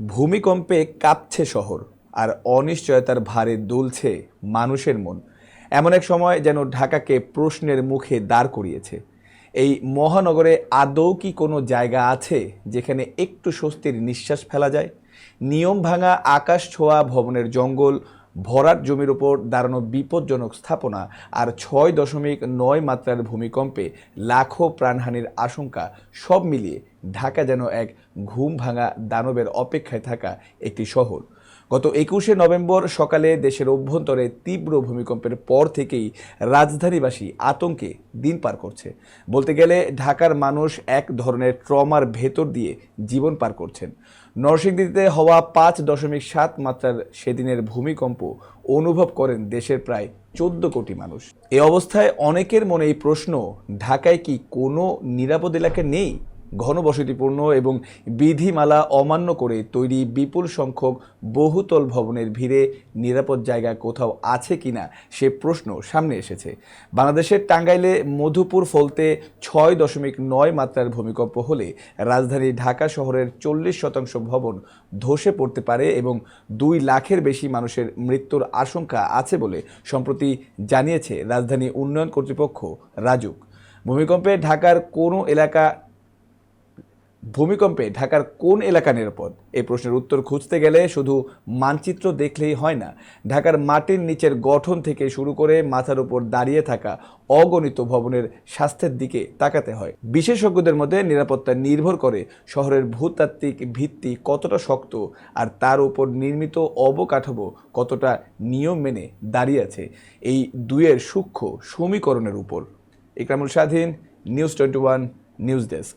ভূমিকম্পে কাঁপছে শহর আর অনিশ্চয়তার ভারে দুলছে মানুষের মন। এমন এক সময় যেন ঢাকাকে প্রশ্নের মুখে দাঁড় করিয়েছে। এই মহানগরে আদৌ কি কোনো জায়গা আছে যেখানে একটু স্বস্তির নিঃশ্বাস ফেলা যায়? নিয়ম ভাঙা আকাশ ছোঁয়া ভবনের জঙ্গল, ভরাট জমির ওপর দাঁড়ানো বিপজ্জনক স্থাপনা আর ছয় দশমিক নয় মাত্রার ভূমিকম্পে লাখো প্রাণহানির আশঙ্কা সব মিলিয়ে ঢাকা যেন এক ঘুম ভাঙা দানবের অপেক্ষায় থাকা একটি শহর। গত একুশে নভেম্বর সকালে দেশের অভ্যন্তরে তীব্র ভূমিকম্পের পর থেকেই রাজধানীবাসী আতঙ্কে দিন পার করছে। বলতে গেলে ঢাকার মানুষ এক ধরনের ট্রমার ভেতর দিয়ে জীবন পার করছেন। নরসিংদীতে হওয়া পাঁচ দশমিক সাত মাত্রার সেদিনের ভূমিকম্প অনুভব করেন দেশের প্রায় চোদ্দ কোটি মানুষ। এ অবস্থায় অনেকের মনে এই প্রশ্ন, ঢাকায় কি কোনো নিরাপদ এলাকা নেই? ঘনবসতিপূর্ণ এবং বিধিমালা অমান্য করে তৈরি বিপুল সংখ্যক বহুতল ভবনের ভিড়ে নিরাপদ জায়গা কোথাও আছে কিনা সে প্রশ্ন সামনে এসেছে। বাংলাদেশের টাঙ্গাইলে মধুপুর ফলতে ছয় দশমিক নয় মাত্রার ভূমিকম্প হলে রাজধানী ঢাকা শহরের চল্লিশ শতাংশ ভবন ধসে পড়তে পারে এবং দুই লাখের বেশি মানুষের মৃত্যুর আশঙ্কা আছে বলে সম্প্রতি জানিয়েছে রাজধানী উন্নয়ন কর্তৃপক্ষ রাজুক। ভূমিকম্পে ঢাকার কোনো এলাকা ভূমিকম্পে ঢাকার কোন এলাকা নিরাপদ? এই প্রশ্নের উত্তর খুঁজতে গেলে শুধু মানচিত্র দেখলেই হয় না। ঢাকার মাটির নিচের গঠন থেকে শুরু করে মাথার উপর দাঁড়িয়ে থাকা অগণিত ভবনের স্বাস্থ্যের দিকে তাকাতে হয়। বিশেষজ্ঞদের মধ্যে নিরাপত্তা নির্ভর করে শহরের ভূতাত্ত্বিক ভিত্তি কতটা শক্ত আর তার উপর নির্মিত অবকাঠামো কতটা নিয়ম মেনে দাঁড়িয়ে আছে। এই দুয়ের সূক্ষ্ম সমীকরণের উপর। Ikramul Swadhin, news twenty one, news desk.